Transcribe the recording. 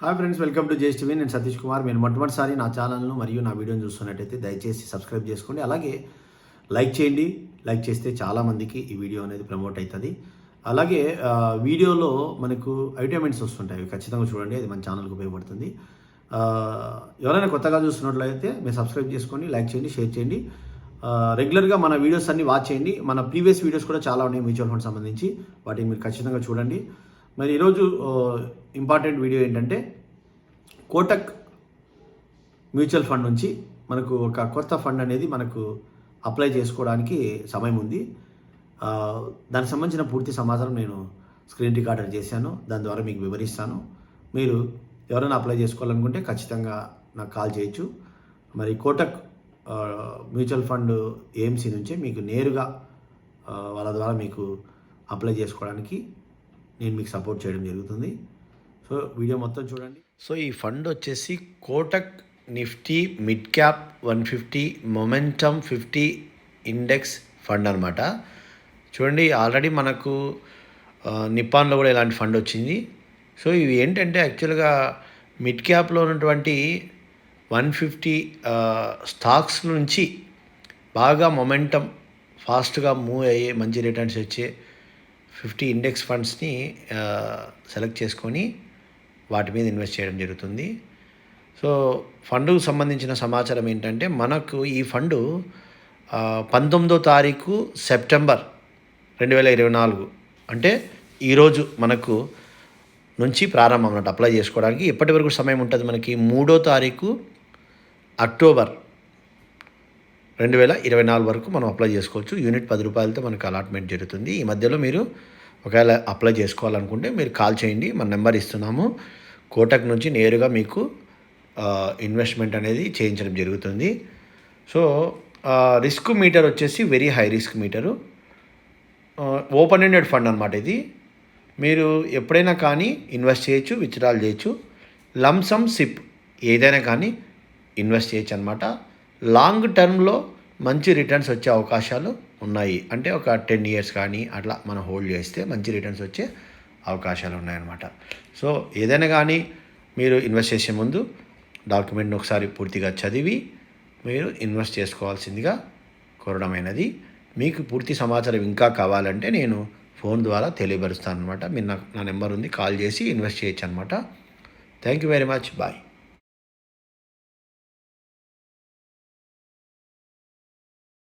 Hi friends welcome to జేస్ TV నేను సతీష్ కుమార్. మీరు మొట్టమొదటిసారి నా ఛానల్ను మరియు నా వీడియోని చూస్తున్నట్టయితే దయచేసి సబ్స్క్రైబ్ చేసుకోండి. అలాగే లైక్ చేయండి. లైక్ చేస్తే చాలామందికి ఈ వీడియో అనేది ప్రమోట్ అవుతుంది. అలాగే వీడియోలో మనకు ఐటమిన్స్ వస్తుంటాయి. ఖచ్చితంగా చూడండి. అది మన ఛానల్కి ఉపయోగపడుతుంది. ఎవరైనా కొత్తగా చూస్తున్నట్లయితే మీరు సబ్స్క్రైబ్ చేసుకోండి లైక్ చేయండి షేర్ చేయండి. రెగ్యులర్గా మన వీడియోస్ అన్ని వాచ్ చేయండి. మన ప్రీవియస్ వీడియోస్ కూడా చాలా ఉన్నాయి మ్యూచువల్ ఫండ్ సంబంధించి. వాటిని మీరు ఖచ్చితంగా చూడండి. మరి ఈరోజు ఇంపార్టెంట్ వీడియో ఏంటంటే కోటక్ మ్యూచువల్ ఫండ్ నుంచి మనకు ఒక కొత్త ఫండ్ అనేది మనకు అప్లై చేసుకోవడానికి సమయం ఉంది. దానికి సంబంధించిన పూర్తి సమాచారం నేను స్క్రీన్ రికార్డర్ చేశాను. దాని ద్వారా మీకు వివరిస్తాను. మీరు ఎవరైనా అప్లై చేసుకోవాలనుకుంటే ఖచ్చితంగా నాకు కాల్ చేయొచ్చు. మరి కోటక్ మ్యూచువల్ ఫండ్ ఏఎంసీ నుంచే మీకు నేరుగా వాళ్ళ ద్వారా మీకు అప్లై చేసుకోవడానికి నేను మీకు సపోర్ట్ చేయడం జరుగుతుంది. సో వీడియో మొత్తం చూడండి. సో ఈ ఫండ్ వచ్చేసి Kotak Nifty mid cap one fifty momentum fifty index fund అనమాట చూడండి ఆల్రెడీ మనకు నిప్పాన్లో కూడా ఇలాంటి ఫండ్ వచ్చింది. సో ఇవి ఏంటంటే యాక్చువల్గా మిడ్ క్యాప్లో ఉన్నటువంటి వన్ ఫిఫ్టీ స్టాక్స్ నుంచి బాగా మొమెంటం ఫాస్ట్గా మూవ్ అయ్యే మంచి రిటర్న్స్ వచ్చే ఫిఫ్టీ ఇండెక్స్ ఫండ్స్ని సెలెక్ట్ చేసుకొని వాటి మీద ఇన్వెస్ట్ చేయడం జరుగుతుంది. సో ఫండ్కు సంబంధించిన సమాచారం ఏంటంటే మనకు ఈ ఫండు పంతొమ్మిదో తారీఖు సెప్టెంబర్ రెండు వేల ఇరవై నాలుగు. అంటే ఈరోజు మనకు నుంచి ప్రారంభం అన్నట్టు అప్లై చేసుకోవడానికి. ఎప్పటి వరకు సమయం ఉంటుంది మనకి మూడో తారీఖు అక్టోబర్ రెండు వేల ఇరవై నాలుగు వరకు మనం అప్లై చేసుకోవచ్చు. యూనిట్ పది రూపాయలతో మనకు అలాట్మెంట్ జరుగుతుంది. ఈ మధ్యలో మీరు ఒకవేళ అప్లై చేసుకోవాలనుకుంటే మీరు కాల్ చేయండి. మన నెంబర్ ఇస్తున్నాము. కోటక్ నుంచి నేరుగా మీకు ఇన్వెస్ట్మెంట్ అనేది చేయించడం జరుగుతుంది. సో రిస్క్ మీటర్ వచ్చేసి very high risk meter open ended fund అనమాట ఇది. మీరు ఎప్పుడైనా కానీ ఇన్వెస్ట్ చేయొచ్చు విత్డ్రాల్ చేయొచ్చు. లంసమ్ సిప్ ఏదైనా కానీ ఇన్వెస్ట్ చేయొచ్చు అనమాట లాంగ్ టర్మ్లో మంచి రిటర్న్స్ వచ్చే అవకాశాలు ఉన్నాయి. అంటే ఒక టెన్ ఇయర్స్ కానీ అట్లా మనం హోల్డ్ చేస్తే మంచి రిటర్న్స్ వచ్చే అవకాశాలు ఉన్నాయన్నమాట. సో ఏదైనా కానీ మీరు ఇన్వెస్ట్ చేసే ముందు డాక్యుమెంట్ని ఒకసారి పూర్తిగా చదివి మీరు ఇన్వెస్ట్ చేసుకోవాల్సిందిగా కోరడమైనది. మీకు పూర్తి సమాచారం ఇంకా కావాలంటే నేను ఫోన్ ద్వారా తెలియపరుస్తాను అనమాట మీరు నా నా నెంబర్ ఉంది కాల్ చేసి ఇన్వెస్ట్ చేయొచ్చు అనమాట thank you very much. Bye.